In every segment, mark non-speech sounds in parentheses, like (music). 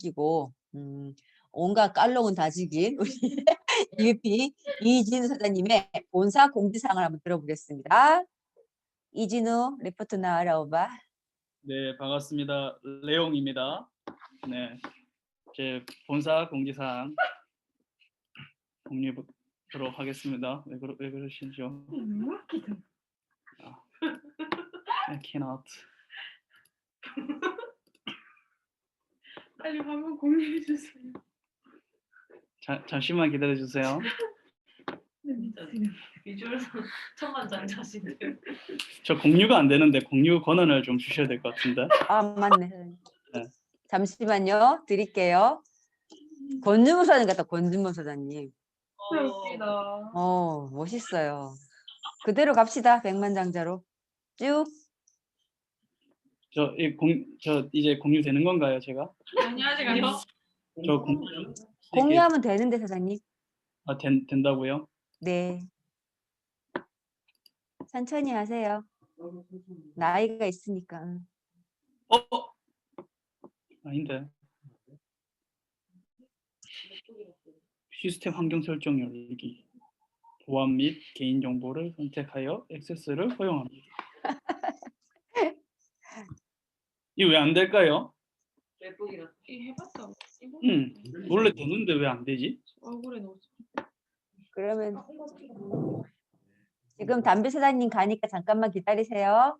넘기고 음, 온갖 깔롱은 다지긴 우리 (laughs) UP 이진우 사장님의 본사 공지사항을 한번 들어보겠습니다. 이진우 리포트 나와라 네, 반갑습니다. 레옹입니다. 네, 제 본사 공지사항 공유하도록 하겠습니다. 왜, 그러, 왜 그러시죠? 아, I cannot. (laughs) 빨리 화면 공유해 주세요. 자, 잠시만 기다려 주세요. 비주얼상 천만장 자신데. 저 공유가 안 되는데 공유 권한을 좀 주셔야 될 것 같은데. 아 맞네. 네. 잠시만요. 드릴게요. 권준모 사장님 같다. 권준모 사장님. 웃기다. 어 멋있어요. 그대로 갑시다. 백만장자로 쭉. 저, 이 공, 저 이제 공유 되는 건가요, 제가? 아니 아직 아니요. 저 공, 공유하면 되는데 사장님. 아, 된, 된다고요? 네. 천천히 하세요. 나이가 있으니까. 응. 어? 어? 아닌데. 시스템 환경 설정 열기. 보안 및 개인 정보를 선택하여 액세스를 허용합니다. (laughs) 이 왜 안 될까요? 예쁘기라. 이 해봤다. 이거 음, 원래 되는데 왜 안 되지? 얼굴에 넣었어. 그러면 지금 담배 사장님 가니까 잠깐만 기다리세요.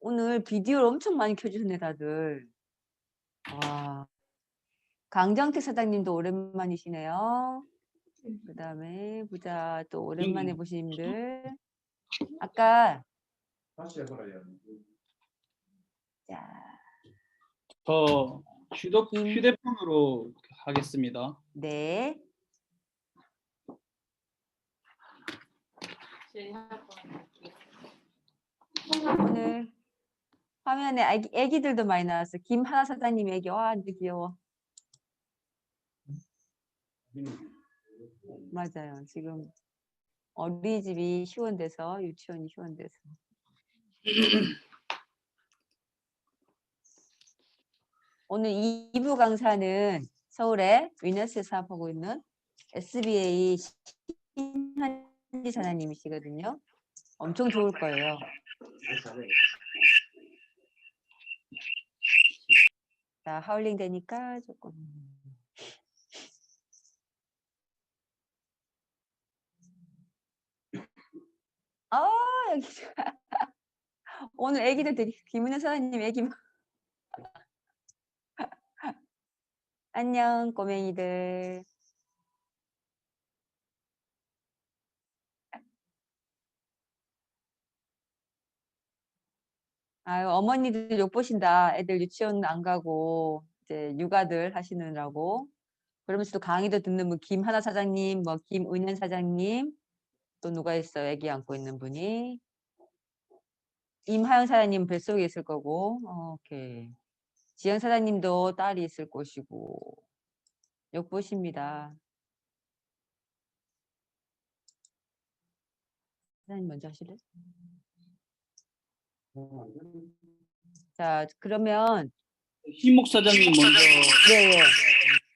오늘 비디오를 엄청 많이 켜주셨네 다들. 와. 강정태 사장님도 오랜만이시네요. 그 다음에 보자 또 오랜만에 음. 보신 분들. 아까 자저 휴대, 음. 휴대폰으로 하겠습니다. 네. 오늘 화면에 애기, 애기들도 많이 나왔어. 김하나 사장님 애기 와 완전 귀여워. 맞아요. 지금 어린이집이 휴원돼서 유치원이 휴원돼서. 오늘 2부 강사는 서울의 위너스에서 사업하고 있는 SBA 신한지 사장님이시거든요. 엄청 좋을 거예요. 자, 하울링 되니까 조금. 아, 여기. (laughs) 오늘 애기들 되게, 김은혜 사장님 애기. 많- (laughs) 안녕, 꼬맹이들. 아유, 어머니들 욕 보신다. 애들 유치원 안 가고, 이제 육아들 하시느라고. 그러면서 또 강의도 듣는 분, 김하나 사장님, 뭐, 김은현 사장님, 또 누가 있어요? 애기 안고 있는 분이. 임하영 사장님 뱃속에 있을 거고, 어, 오케이. 지영 사장님도 딸이 있을 것이고, 욕 보십니다. 사장님 먼저 하실래요? 자, 그러면 희 목 사장님 먼저 네, 예.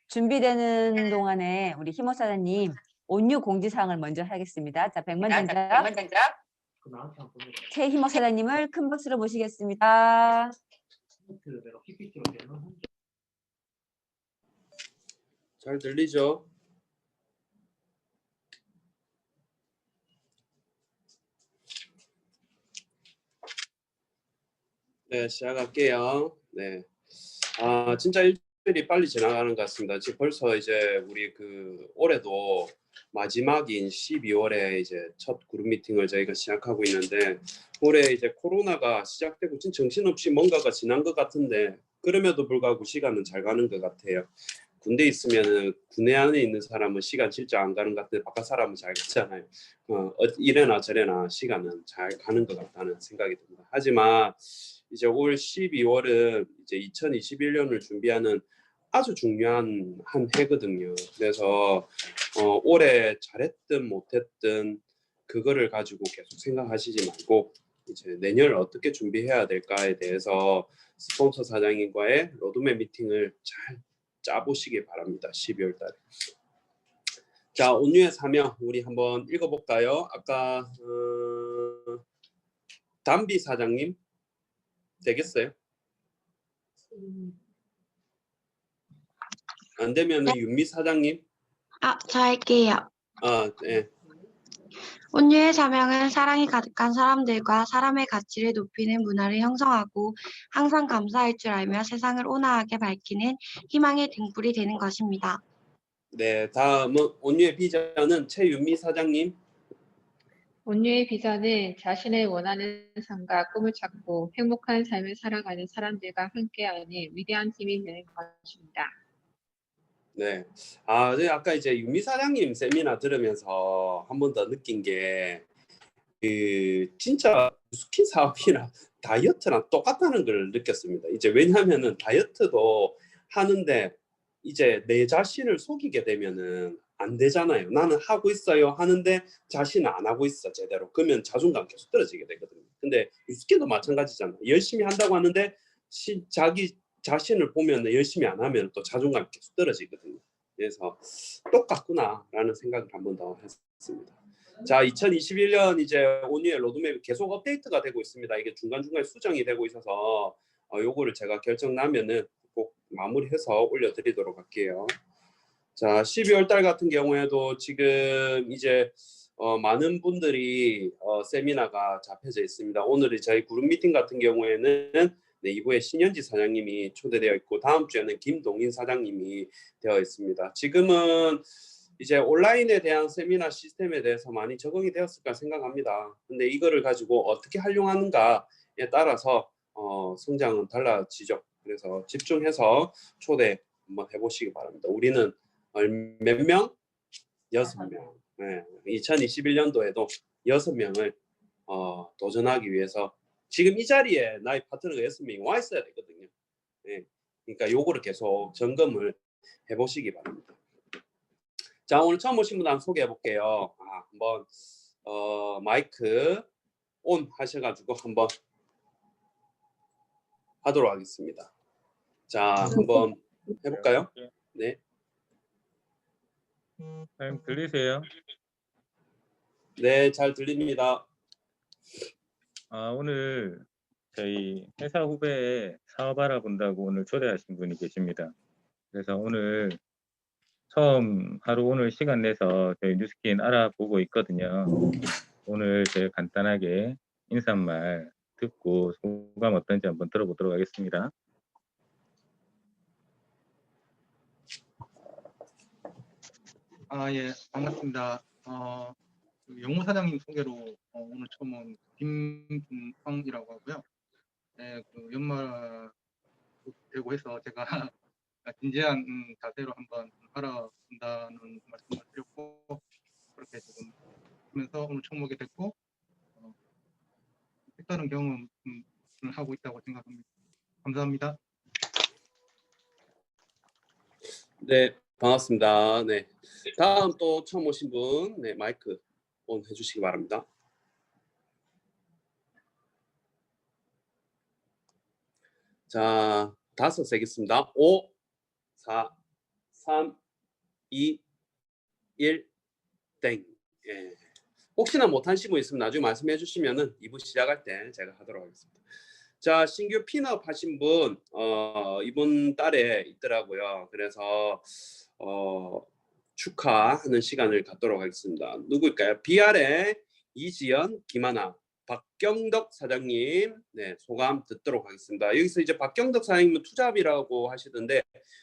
준비되는 동안에 우리 희모 사장님 온유 공지사항을 먼저 하겠습니다. 자, 백만장자 최희모 사장님을 큰 박수로 모시겠습니다. 잘 들리죠? 네, 시작할게요. 네. 아, 진짜 일주일이 빨리 지나가는 것 같습니다. 지금 벌써 이제 우리 그 올해도 마지막인 12월에 이제 첫 그룹 미팅을 저희가 시작하고 있는데 올해 이제 코로나가 시작되고 진짜 정신없이 뭔가가 지난 것 같은데 그럼에도 불구하고 시간은 잘 가는 것 같아요. 군대 있으면은 군대 안에 있는 사람은 시간 진짜 안 가는 것 같은데 바깥 사람은 잘 가잖아요. 어, 어, 이래나 저래나 시간은 잘 가는 것 같다는 생각이 듭니다. 하지만 이제 올 12월은 이제 2021년을 준비하는 아주 중요한 한 해거든요. 그래서 어, 올해 잘했든 못했든 그거를 가지고 계속 생각하시지 말고 이제 내년을 어떻게 준비해야 될까에 대해서 스폰서 사장님과의 로드맵 미팅을 잘 짜보시기 바랍니다. 12월 달에. 자, 온유의 사명 우리 한번 읽어볼까요? 아까 어, 담비 사장님 되겠어요? 안 되면은 윤미 사장님. 아, 저 할게요. 아, 네. 온유의 사명은 사랑이 가득한 사람들과 사람의 가치를 높이는 문화를 형성하고 항상 감사할 줄 알며 세상을 온화하게 밝히는 희망의 등불이 되는 것입니다. 네, 다음은 온유의 비자는 최윤미 사장님. 온유의 비전은 자신의 원하는 삶과 꿈을 찾고 행복한 삶을 살아가는 사람들과 함께하는 위대한 팀이 되는 것입니다. 네. 아, 네, 아까 이제 윤미 사장님 세미나 들으면서 한 번 더 느낀 게, 그, 진짜 스킨 사업이나 다이어트랑 똑같다는 걸 느꼈습니다. 이제 왜냐하면은 다이어트도 하는데, 이제 내 자신을 속이게 되면은 안 되잖아요. 나는 하고 있어요. 하는데 자신은 안 하고 있어, 제대로. 그러면 자존감 계속 떨어지게 되거든요. 근데 스킨도 마찬가지잖아요. 열심히 한다고 하는데, 시, 자기 자신을 보면 열심히 안 하면 또 자존감이 계속 떨어지거든요. 그래서 똑같구나라는 생각을 한 번 더 했습니다. 자, 2021년 이제 온유의 로드맵이 계속 업데이트가 되고 있습니다. 이게 중간중간에 수정이 되고 있어서 어, 요거를 제가 결정 나면은 꼭 마무리해서 올려드리도록 할게요. 자, 12월 달 같은 경우에도 지금 이제 어, 많은 분들이 어, 세미나가 잡혀져 있습니다. 오늘이 저희 그룹 미팅 같은 경우에는 네, 2부에 신현지 사장님이 초대되어 있고 다음 주에는 김동인 사장님이 되어 있습니다. 지금은 이제 온라인에 대한 세미나 시스템에 대해서 많이 적응이 되었을까 생각합니다. 근데 이거를 가지고 어떻게 활용하는가에 따라서 어, 성장은 달라지죠. 그래서 집중해서 초대 한번 해보시기 바랍니다. 우리는 얼- 몇 명? 여섯 명. 네, 2021년도에도 여섯 명을 어, 도전하기 위해서 지금 이 자리에 나의 파트너가 여섯 명이 와 있어야 되거든요. 예. 그러니까 요거를 계속 점검을 해보시기 바랍니다. 자 오늘 처음 오신 분 한번 소개해 볼게요. 아, 한번 어, 마이크 온 하셔가지고 한번 하도록 하겠습니다. 자 한번 해볼까요? 네, 사장님 들리세요? 네 잘 들립니다. 아, 오늘 저희 회사 후배에 사업 알아본다고 오늘 초대하신 분이 계십니다. 그래서 오늘 처음 하루 오늘 시간 내서 저희 뉴스킨 알아보고 있거든요. 오늘 제가 간단하게 인사말 듣고 소감 어떤지 한번 들어보도록 하겠습니다. 아, 예, 반갑습니다. 어, 그 영무 사장님 소개로 어, 오늘 처음 온 김준황이라고 하고요. 네, 그 연말 되고 해서 제가 (laughs) 진지한 음, 자세로 한번 알아본다는 말씀을 드렸고 그렇게 지금 하면서 오늘 처음 오게 됐고 어, 색다른 경험을 하고 있다고 생각합니다. 감사합니다. 네 반갑습니다. 네 다음 또 처음 오신 분, 네 마이크 온 해주시기 바랍니다. 자 다섯 세겠습니다. 5, 4, 3, 2, 1, 땡. 예. 혹시나 못하신 분 있으면 나중에 말씀해 주시면은 2부 시작할 때 제가 하도록 하겠습니다. 자 신규 핀업 하신 분 어, 이번 달에 있더라고요. 그래서 어, 축하하는 시간을 갖도록 하겠습니다. 누구일까요? BR의 이지연, 김하나, 박경덕 사장님, 네 소감 듣도록 하겠습니다. 여기서 이제 박경덕 사장님은 투잡이라고 하시던데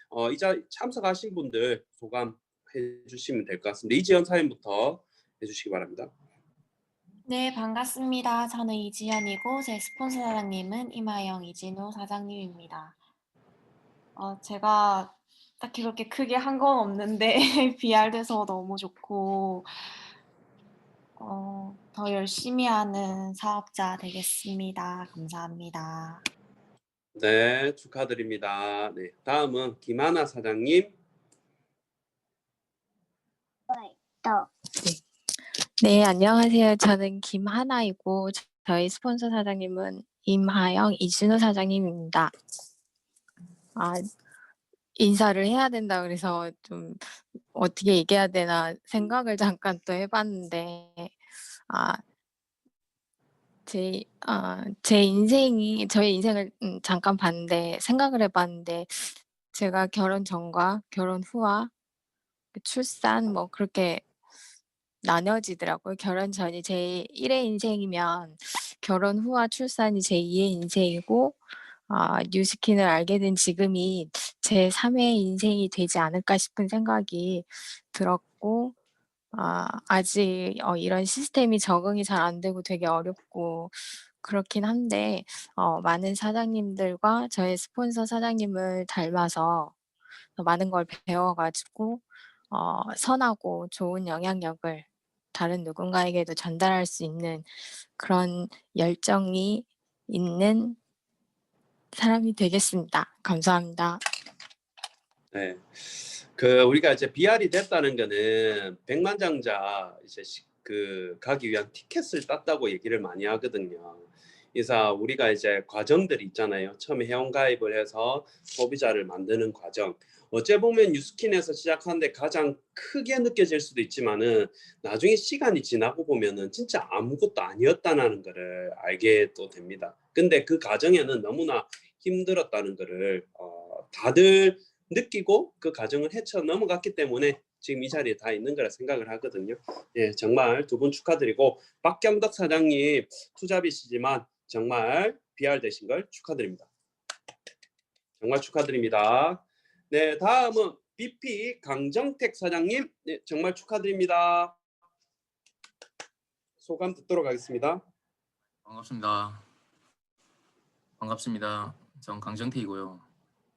어, 이자 참석하신 분들 소감 해주시면 될 것 같습니다. 이지연 사장님부터 해주시기 바랍니다. 네, 반갑습니다. 저는 이지연이고 제 스폰서 사장님은 이마영 이진우 사장님입니다. 어, 제가 딱히 그렇게 크게 한 건 없는데 (laughs) BR 돼서 너무 좋고 어, 더 열심히 하는 사업자 되겠습니다. 감사합니다. 네 축하드립니다. 네 다음은 김하나 사장님. 네, 안녕하세요. 저는 김하나이고 저희 스폰서 사장님은 임하영, 이진우 사장님입니다. 아, 인사를 해야 된다 그래서 좀 어떻게 얘기해야 되나 생각을 잠깐 또 해봤는데, 아, 제, 아, 제 인생이, 저의 인생을 음, 잠깐 봤는데, 생각을 해봤는데, 제가 결혼 전과 결혼 후와 그 출산 뭐 그렇게 나뉘어지더라고요. 결혼 전이 제 1의 인생이면 결혼 후와 출산이 제 2의 인생이고 아, 뉴스킨을 알게 된 지금이 제 3의 인생이 되지 않을까 싶은 생각이 들었고 아, 아직 어, 이런 시스템이 적응이 잘 안 되고 되게 어렵고 그렇긴 한데 어, 많은 사장님들과 저의 스폰서 사장님을 닮아서 더 많은 걸 배워가지고 어, 선하고 좋은 영향력을 다른 누군가에게도 전달할 수 있는 그런 열정이 있는 사람이 되겠습니다. 감사합니다. 네. 그 우리가 이제 BR이 됐다는 거는 백만장자 이제 시- 그 가기 위한 티켓을 땄다고 얘기를 많이 하거든요. 그래서 우리가 이제 과정들이 있잖아요. 처음에 회원 가입을 해서 소비자를 만드는 과정. 어째 보면 뉴스킨에서 시작하는데 가장 크게 느껴질 수도 있지만은 나중에 시간이 지나고 보면은 진짜 아무것도 아니었다는 거를 알게 또 됩니다. 근데 그 과정에는 너무나 힘들었다는 거를 어, 다들 느끼고 그 과정을 헤쳐 넘어갔기 때문에 지금 이 자리에 다 있는 거라 생각을 하거든요. 예, 정말 두 분 축하드리고 박경덕 사장님 투잡이시지만 정말 BR 되신 걸 축하드립니다. 정말 축하드립니다. 네, 다음은 BP 강정택 사장님 네, 정말 축하드립니다. 소감 듣도록 하겠습니다. 반갑습니다. 반갑습니다. 전 강정태이고요.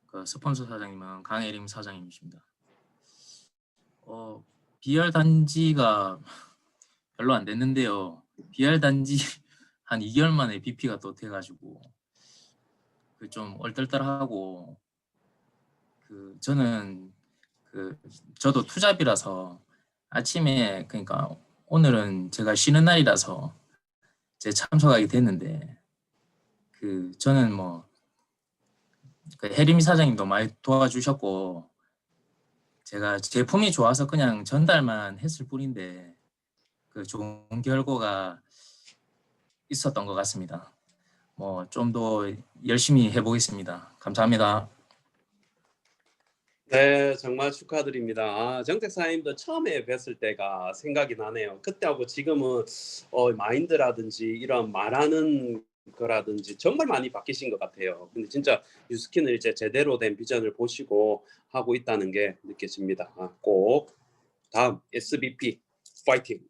그 스폰서 사장님은 강혜림 사장님이십니다. 어, BR 단지가 별로 안 됐는데요. BR 단지 (laughs) 한 2개월 만에 BP가 또 돼가지고 그 좀 얼떨떨하고 그 저는 그 저도 투잡이라서 아침에 그러니까 오늘은 제가 쉬는 날이라서 제 참석하게 됐는데 그 저는 뭐그 혜림이 사장님도 많이 도와주셨고 제가 제품이 좋아서 그냥 전달만 했을 뿐인데 그 좋은 결과가 있었던 것 같습니다. 뭐 좀 더 열심히 해보겠습니다. 감사합니다. 네, 정말 축하드립니다. 아, 정택 사장님도 처음에 뵀을 때가 생각이 나네요. 그때하고 지금은 어, 마인드라든지 이런 말하는 거라든지 정말 많이 바뀌신 것 같아요. 근데 진짜 유스킨을 이제 제대로 된 비전을 보시고 하고 있다는 게 느껴집니다. 아, 꼭 다음 SBP 파이팅.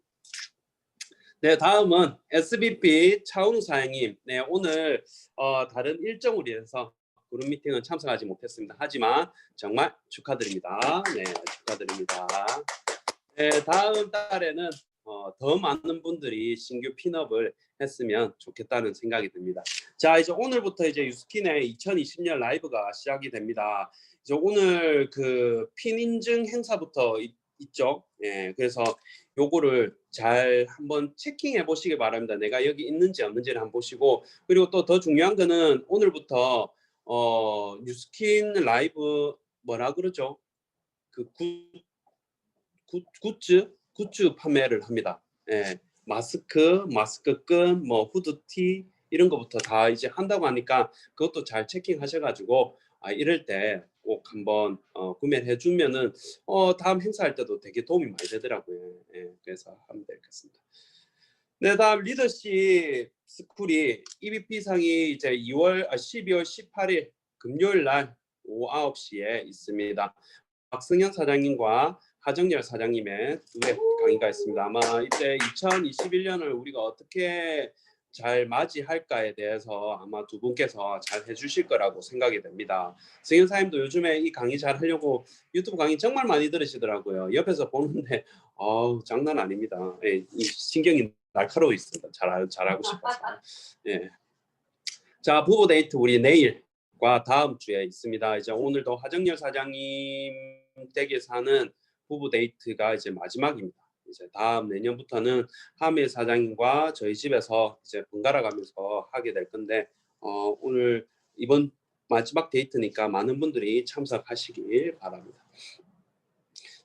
네, 다음은 SBP 차은우 사장님. 네, 오늘 어, 다른 일정으로 인해서 그룹 미팅은 참석하지 못했습니다. 하지만 정말 축하드립니다. 네, 축하드립니다. 네, 다음 달에는 어, 더 많은 분들이 신규 핀업을 했으면 좋겠다는 생각이 듭니다. 자, 이제 오늘부터 이제 유스킨의 2020년 라이브가 시작이 됩니다. 이제 오늘 그 핀 인증 행사부터 있, 있죠. 예, 그래서 요거를 잘 한번 체킹해 보시기 바랍니다. 내가 여기 있는지 없는지를 한번 보시고 그리고 또 더 중요한 거는 오늘부터 어 뉴스킨 라이브 뭐라 그러죠? 그 굿, 굿, 굿즈 굿즈 판매를 합니다. 예, 마스크, 마스크 끈, 뭐 후드티 이런 거부터 다 이제 한다고 하니까 그것도 잘 체킹하셔가지고 아, 이럴 때 꼭 한번 어, 구매를 해주면은 어, 다음 행사할 때도 되게 도움이 많이 되더라고요. 예, 그래서 하면 되겠습니다. 네, 다음 리더십 스쿨이 EBP 상이 이제 2월 아 12월 18일 금요일 날 오후 9시에 있습니다. 박승현 사장님과 하정열 사장님의 두회 강의가 있습니다. 아마 이제 2021년을 우리가 어떻게 잘 맞이할까에 대해서 아마 두 분께서 잘 해주실 거라고 생각이 됩니다. 승현 사님도 요즘에 이 강의 잘 하려고 유튜브 강의 정말 많이 들으시더라고요. 옆에서 보는데 (laughs) 어우 장난 아닙니다. 예, 이 신경이 날카로워 있습니다. 잘 잘하고 싶어서. 예. 자 부부 데이트 우리 내일과 다음 주에 있습니다. 이제 오늘도 하정열 사장님 댁에서 하는 부부 데이트가 이제 마지막입니다. 이제 다음 내년부터는 하밀 사장님과 저희 집에서 이제 번갈아 가면서 하게 될 건데 어, 오늘 이번 마지막 데이트니까 많은 분들이 참석하시길 바랍니다.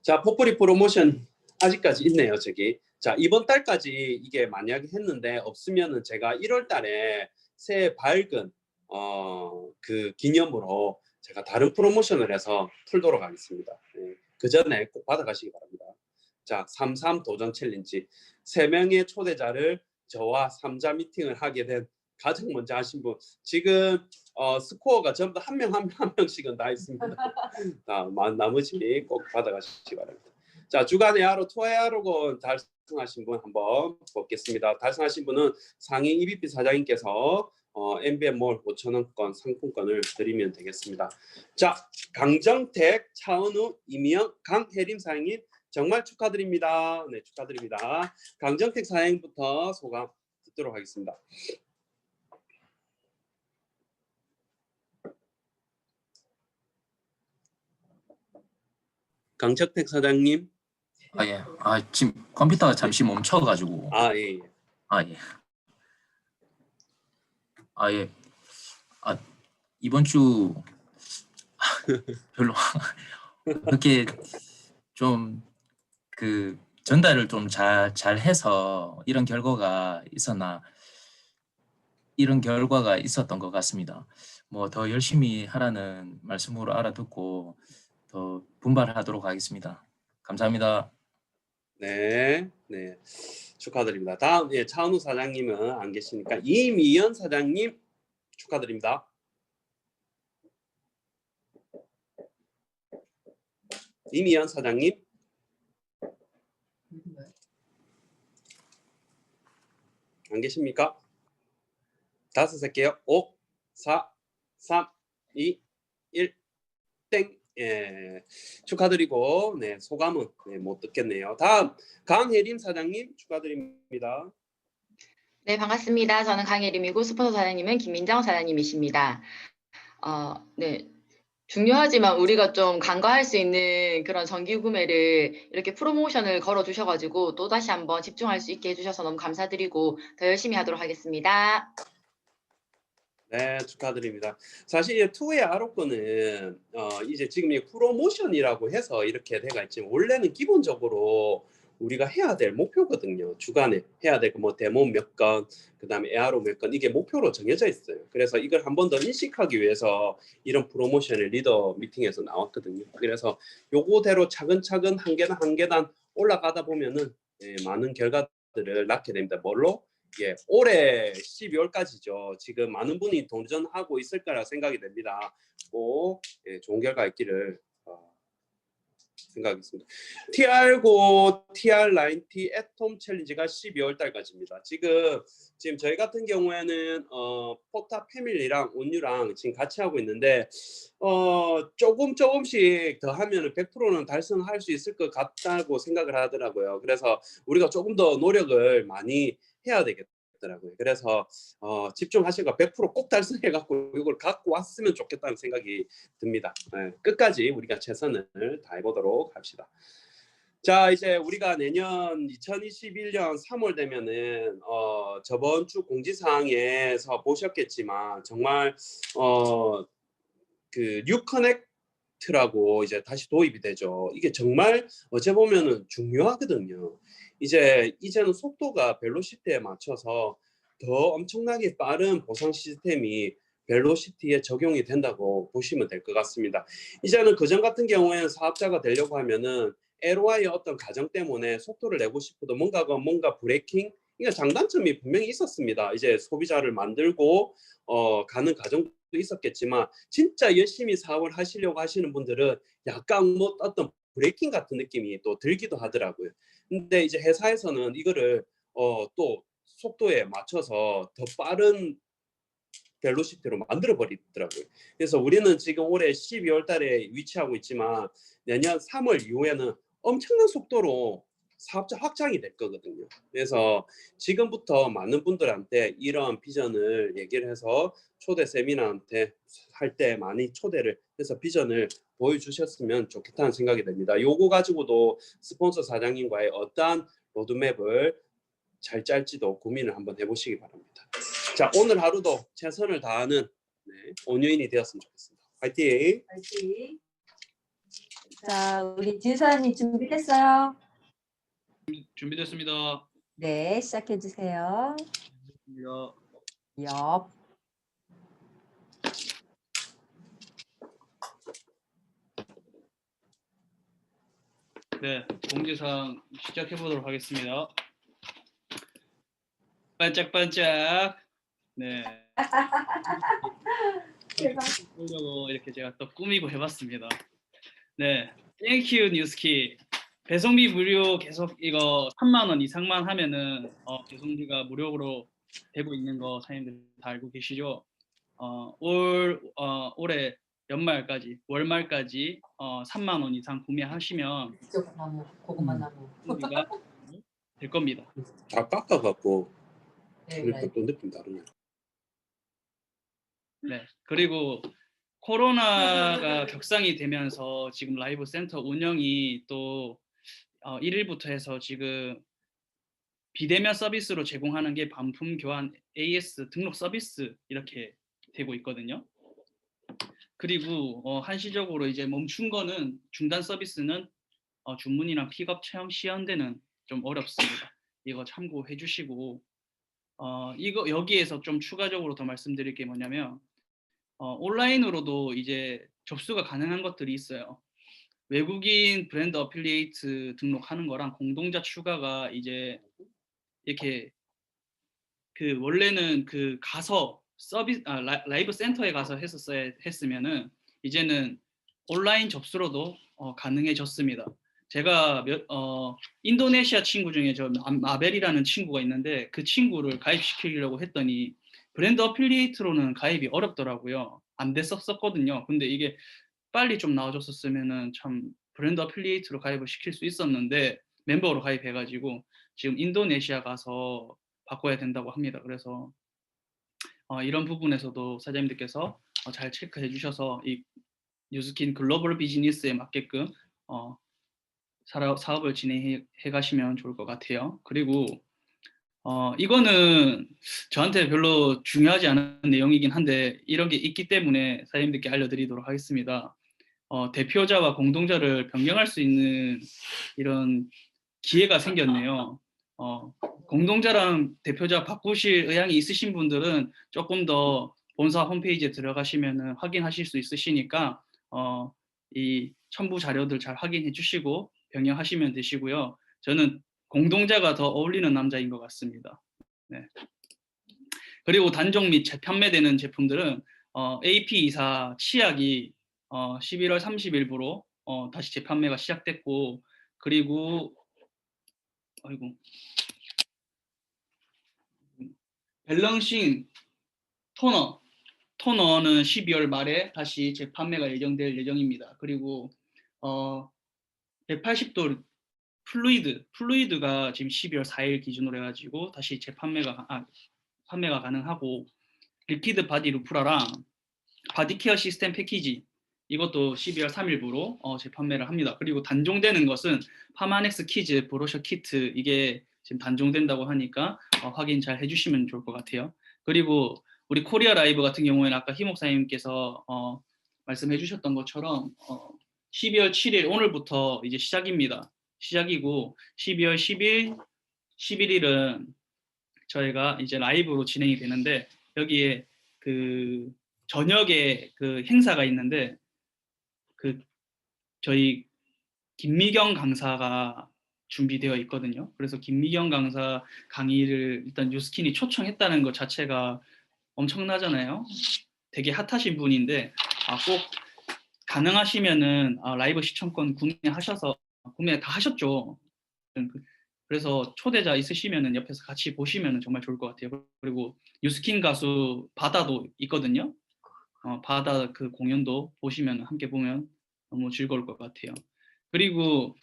자, 포프리 프로모션 아직까지 있네요, 저기. 자, 이번 달까지 이게 만약에 했는데 없으면은 제가 1월 달에 새해 밝은 어, 그 기념으로 제가 다른 프로모션을 해서 풀도록 하겠습니다. 네, 그 전에 꼭 받아가시기 바랍니다. 자, 33 도전 챌린지. 세 명의 초대자를 저와 3자 미팅을 하게 된 가장 먼저 하신 분. 지금 어, 스코어가 전부 다한명 한 명 한 명씩은 다 있습니다. 자, (laughs) 마- 나머지 꼭 받아가시기 바랍니다. 자, 주간 에아로 투에아로건 달성하신 분 한번 보겠습니다. 달성하신 분은 상해 EBP 사장님께서 어, MBM몰 5천원권 상품권을 드리면 되겠습니다. 자, 강정택, 차은우, 이미영, 강혜림 사장님 정말 축하드립니다. 네, 축하드립니다. 강정택 사장님부터 소감 듣도록 하겠습니다. 강정택 사장님, 아 예. 아 지금 컴퓨터가 잠시 멈춰가지고. 아 예, 예. 아 예. 아 예. 아 이번 주 (laughs) 별로 그렇게 좀 그 전달을 좀 잘 잘해서 이런 결과가 있었나 이런 결과가 있었던 것 같습니다. 뭐 더 열심히 하라는 말씀으로 알아듣고 더 분발하도록 하겠습니다. 감사합니다. 네, 네, 축하드립니다. 다음 예, 차은우 사장님은 안 계시니까 이미연 사장님 축하드립니다. 이미연 사장님. 안 계십니까? 다섯 세게요. 5, 4, 3, 2, 1, 땡. 예, 축하드리고 네 소감은 네, 못 듣겠네요. 다음 강혜림 사장님 축하드립니다. 네, 반갑습니다. 저는 강예림이고 스폰서 사장님은 김민정 사장님이십니다. 어, 네. 중요하지만 우리가 좀 간과할 수 있는 그런 정기 구매를 이렇게 프로모션을 걸어 주셔 가지고 또 다시 한번 집중할 수 있게 해 주셔서 너무 감사드리고 더 열심히 하도록 하겠습니다. 네 축하드립니다. 사실 이 투웨이 아로코는 어, 이제 지금 이 프로모션이라고 해서 이렇게 돼가 있지만 원래는 기본적으로 우리가 해야 될 목표거든요. 주간에 해야 될 뭐 데모 몇 건, 그다음에 에아로 몇 건 이게 목표로 정해져 있어요. 그래서 이걸 한 번 더 인식하기 위해서 이런 프로모션을 리더 미팅에서 나왔거든요. 그래서 요거대로 차근차근 한 계단 한 계단 올라가다 보면은 예, 많은 결과들을 낳게 됩니다. 뭘로? 예, 올해 12월까지죠. 지금 많은 분이 도전하고 있을 거라 생각이 됩니다. 꼭 예, 좋은 결과 있기를 어, 생각하겠습니다. TR고 TR90 애톰 챌린지가 12월 달까지입니다. 지금 지금 저희 같은 경우에는 어, 포타 패밀리랑 온유랑 지금 같이 하고 있는데 어, 조금 조금씩 더 하면은 100%는 달성할 수 있을 것 같다고 생각을 하더라고요. 그래서 우리가 조금 더 노력을 많이 해야 되겠더라고요. 그래서 어, 집중하시고 100%꼭 달성해 갖고 이걸 갖고 왔으면 좋겠다는 생각이 듭니다. 네, 끝까지 우리가 최선을 다해 보도록 합시다. 자 이제 우리가 내년 2021년 3월 되면은 어, 저번 주 공지사항에서 보셨겠지만 정말 어, 그 뉴커넥트라고 이제 다시 도입이 되죠. 이게 정말 어제 보면은 중요하거든요. 이제 이제는 속도가 벨로시티에 맞춰서 더 엄청나게 빠른 보상 시스템이 벨로시티에 적용이 된다고 보시면 될 것 같습니다. 이제는 그전 같은 경우에는 사업자가 되려고 하면은 LOI의 어떤 가정 때문에 속도를 내고 싶어도 뭔가가 뭔가 브레이킹 이게 장단점이 분명히 있었습니다. 이제 소비자를 만들고 어, 가는 과정도 있었겠지만 진짜 열심히 사업을 하시려고 하시는 분들은 약간 뭐 어떤 브레이킹 같은 느낌이 또 들기도 하더라고요. 근데 이제 회사에서는 이거를 어, 또 속도에 맞춰서 더 빠른 벨로시티로 만들어 버리더라고요. 그래서 우리는 지금 올해 12월 달에 위치하고 있지만 내년 3월 이후에는 엄청난 속도로 사업자 확장이 될 거거든요. 그래서 지금부터 많은 분들한테 이런 비전을 얘기를 해서 초대 세미나한테 할 때 많이 초대를 해서 비전을 보여주셨으면 좋겠다는 생각이 듭니다. 요거 가지고도 스폰서 사장님과의 어떠한 로드맵을 잘 짤지도 고민을 한번 해보시기 바랍니다. 자 오늘 하루도 최선을 다하는 네, 온유인이 되었으면 좋겠습니다. 화이팅! 파이팅. 자, 우리 지사님 준비됐어요? 준비됐습니다. 네, 시작해 주세요. 옆. 네, 공지사항 시작해 보도록 하겠습니다. 반짝반짝. 네. 보려고 이렇게 제가 또 꾸미고 해봤습니다. 네, 땡큐 뉴스키. 배송비 무료 계속 이거 3만 원 이상만 하면은 어, 배송비가 무료로 되고 있는 거 사장님들 다 알고 계시죠? 어, 올 어, 올해 연말까지 월말까지 어, 3만 원 이상 구매하시면 이쪽 나무, 고구마 나무. 배송비가 (laughs) 될 겁니다. 다 깎아갖고 네, 그러니까 또 느낌 다르네. 네. 그리고 코로나가 격상이 되면서 지금 라이브 센터 운영이 또 어, 1일부터 해서 지금 비대면 서비스로 제공하는 게 반품 교환 AS 등록 서비스 이렇게 되고 있거든요. 그리고 어, 한시적으로 이제 멈춘 거는 중단 서비스는 어, 주문이랑 픽업 체험 시연대는 좀 어렵습니다. 이거 참고해 주시고 어, 이거 여기에서 좀 추가적으로 더 말씀드릴 게 뭐냐면 어, 온라인으로도 이제 접수가 가능한 것들이 있어요. 외국인 브랜드 어필리에이트 등록하는 거랑 공동자 추가가 이제 이렇게 그 원래는 그 가서 서비스 아, 라, 라이브 센터에 가서 했었어야 했으면은 이제는 온라인 접수로도 어, 가능해졌습니다. 제가 몇, 어, 인도네시아 친구 중에 저 아- 마벨이라는 친구가 있는데 그 친구를 가입시키려고 했더니 브랜드 어필리에이트로는 가입이 어렵더라고요. 안 됐었었거든요. 근데 이게 빨리 좀 나와줬었으면은 참 브랜드 어필리에이트로 가입을 시킬 수 있었는데 멤버로 가입해가지고 지금 인도네시아 가서 바꿔야 된다고 합니다. 그래서 어, 이런 부분에서도 사장님들께서 어, 잘 체크해 주셔서 이 뉴스킨 글로벌 비즈니스에 맞게끔 어, 사업을 진행해 해 가시면 좋을 것 같아요. 그리고 어, 이거는 저한테 별로 중요하지 않은 내용이긴 한데 이런 게 있기 때문에 사장님들께 알려드리도록 하겠습니다. 어, 대표자와 공동자를 변경할 수 있는 이런 기회가 생겼네요. 어, 공동자랑 대표자 바꾸실 의향이 있으신 분들은 조금 더 본사 홈페이지에 들어가시면 확인하실 수 있으시니까 어, 이 첨부 자료들 잘 확인해 주시고 변경하시면 되시고요. 저는 공동자가 더 어울리는 남자인 것 같습니다. 네. 그리고 단종 및 재판매되는 제품들은 어, AP24 치약이 어, 11월 30일부로 어, 다시 재판매가 시작됐고 그리고 아이고 밸런싱 토너 토너는 12월 말에 다시 재판매가 예정될 예정입니다. 그리고 어, 180도 플루이드 플루이드가 지금 12월 4일 기준으로 해가지고 다시 재판매가 가- 아, 판매가 가능하고 리퀴드 바디 루프라랑 바디케어 시스템 패키지 이것도 12월 3일부로 어, 재판매를 합니다. 그리고 단종되는 것은 파마넥스 키즈 브로셔 키트 이게 지금 단종된다고 하니까 어, 확인 잘 해주시면 좋을 것 같아요. 그리고 우리 코리아 라이브 같은 경우에는 아까 희 목사님께서 어, 말씀해 주셨던 것처럼 어, 12월 7일 오늘부터 이제 시작입니다. 시작이고 12월 10일, 11일은 저희가 이제 라이브로 진행이 되는데 여기에 그 저녁에 그 행사가 있는데 그 저희 김미경 강사가 준비되어 있거든요. 그래서 김미경 강사 강의를 일단 뉴스킨이 초청했다는 것 자체가 엄청나잖아요. 되게 핫하신 분인데 아, 꼭 가능하시면은 아, 라이브 시청권 구매하셔서 구매 다 하셨죠. 그- 그래서 초대자 있으시면은 옆에서 같이 보시면은 정말 좋을 것 같아요. 그리고 뉴스킨 가수 바다도 있거든요. 어, 바다 그 공연도 보시면 함께 보면 너무 즐거울 것 같아요. 그리고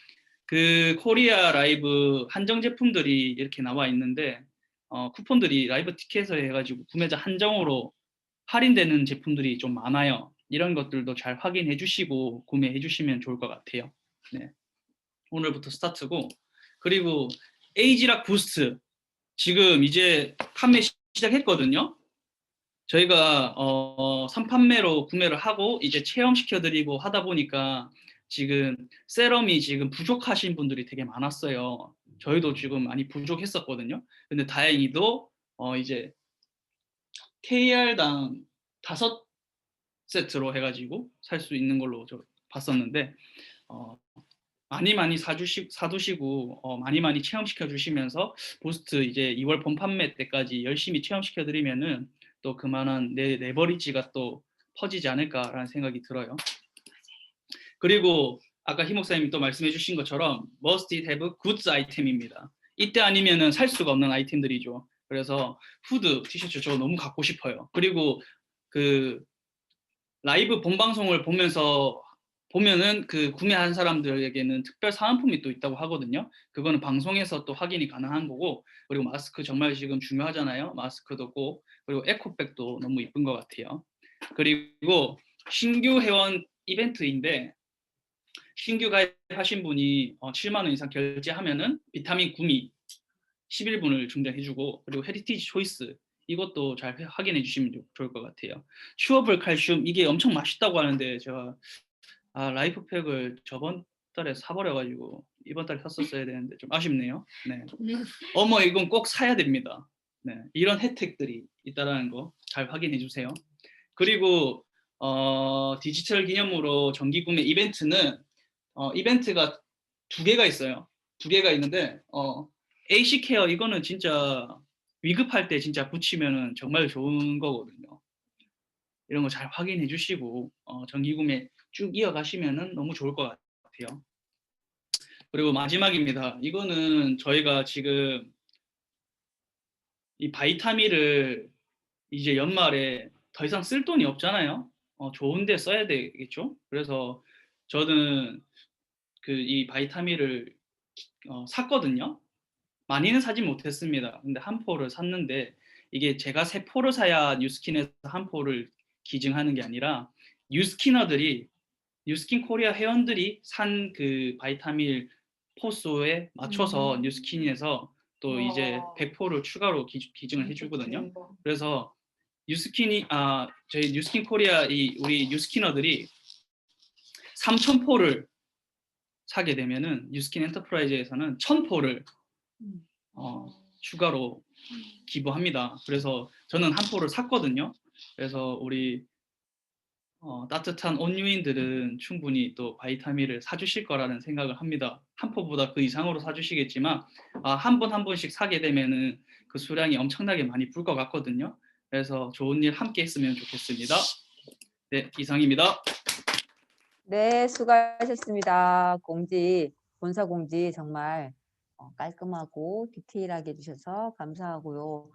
그 코리아 라이브 한정 제품들이 이렇게 나와 있는데 어, 쿠폰들이 라이브 티켓에 해가지고 구매자 한정으로 할인되는 제품들이 좀 많아요. 이런 것들도 잘 확인해 주시고 구매해 주시면 좋을 것 같아요. 네. 오늘부터 스타트고 그리고 에이지락 부스트 지금 이제 판매 시- 시작했거든요. 저희가 어, 선판매로 구매를 하고 이제 체험시켜 드리고 하다 보니까 지금 세럼이 지금 부족하신 분들이 되게 많았어요. 저희도 지금 많이 부족했었거든요. 근데 다행히도 어, 이제 KR당 다섯 세트로 해가지고 살 수 있는 걸로 저 봤었는데 어, 많이 많이 사주시 사두시고 어, 많이 많이 체험시켜 주시면서 보스트 이제 2월 본 판매 때까지 열심히 체험시켜 드리면은 또 그만한 내 레버리지가 또 퍼지지 않을까라는 생각이 들어요. 그리고 아까 희 목사님이 또 말씀해 주신 것처럼 must have goods 아이템입니다. 이때 아니면은 살 수가 없는 아이템들이죠. 그래서 후드 티셔츠 저거 너무 갖고 싶어요. 그리고 그 라이브 본방송을 보면서 보면은 그 구매한 사람들에게는 특별 사은품이 또 있다고 하거든요. 그거는 방송에서 또 확인이 가능한 거고 그리고 마스크 정말 지금 중요하잖아요. 마스크도 꼭 그리고 에코백도 너무 이쁜 것 같아요. 그리고 신규 회원 이벤트인데 신규 가입하신 분이 어, 7만 원 이상 결제하면은 비타민 구미 11분을 충전해주고 그리고 헤리티지 초이스 이것도 잘 해- 확인해 주시면 좋- 좋을 것 같아요. 슈어블 칼슘 이게 엄청 맛있다고 하는데 제가 아, 라이프팩을 저번 달에 사버려가지고 이번 달에 샀었어야 되는데 좀 아쉽네요. (laughs) 네. 어머 이건 꼭 사야 됩니다. 네. 이런 혜택들이 있다라는 거 잘 확인해 주세요. 그리고 어, 디지털 기념으로 정기 구매 이벤트는 어, 이벤트가 두 개가 있어요. 두 개가 있는데 어, AC 케어 이거는 진짜 위급할 때 진짜 붙이면은 정말 좋은 거거든요. 이런 거 잘 확인해 주시고 어, 정기 구매 쭉 이어가시면은 너무 좋을 것 같아요. 그리고 마지막입니다. 이거는 저희가 지금 이 바이타민을 이제 연말에 더 이상 쓸 돈이 없잖아요. 어, 좋은데 써야 되겠죠. 그래서 저는 그 이 바이타민을 어, 샀거든요. 많이는 사지 못했습니다. 근데 한 포를 샀는데 이게 제가 세 포를 사야 뉴스킨에서 한 포를 기증하는 게 아니라 뉴스키너들이 뉴스킨 코리아 회원들이 산 그 바이타민 포수에 맞춰서 음. 뉴스킨에서 또 이제 와. 100포를 추가로 기, 진짜 해주거든요. 그래서 뉴스킨이 아 저희 뉴스킨 코리아 이 우리 뉴스키너들이 3,000포를 사게 되면은 뉴스킨 엔터프라이즈에서는 1,000포를 음. 어, 추가로 기부합니다. 그래서 저는 한 포를 샀거든요. 그래서 우리 어, 따뜻한 온유인들은 충분히 또 바이타민을 사주실 거라는 생각을 합니다. 한 포보다 그 이상으로 사주시겠지만 아, 한번 한 번씩 사게 되면은 그 수량이 엄청나게 많이 불 것 같거든요. 그래서 좋은 일 함께 했으면 좋겠습니다. 네, 이상입니다. 네, 수고하셨습니다. 공지, 본사 공지 정말 어, 깔끔하고 디테일하게 해주셔서 감사하고요.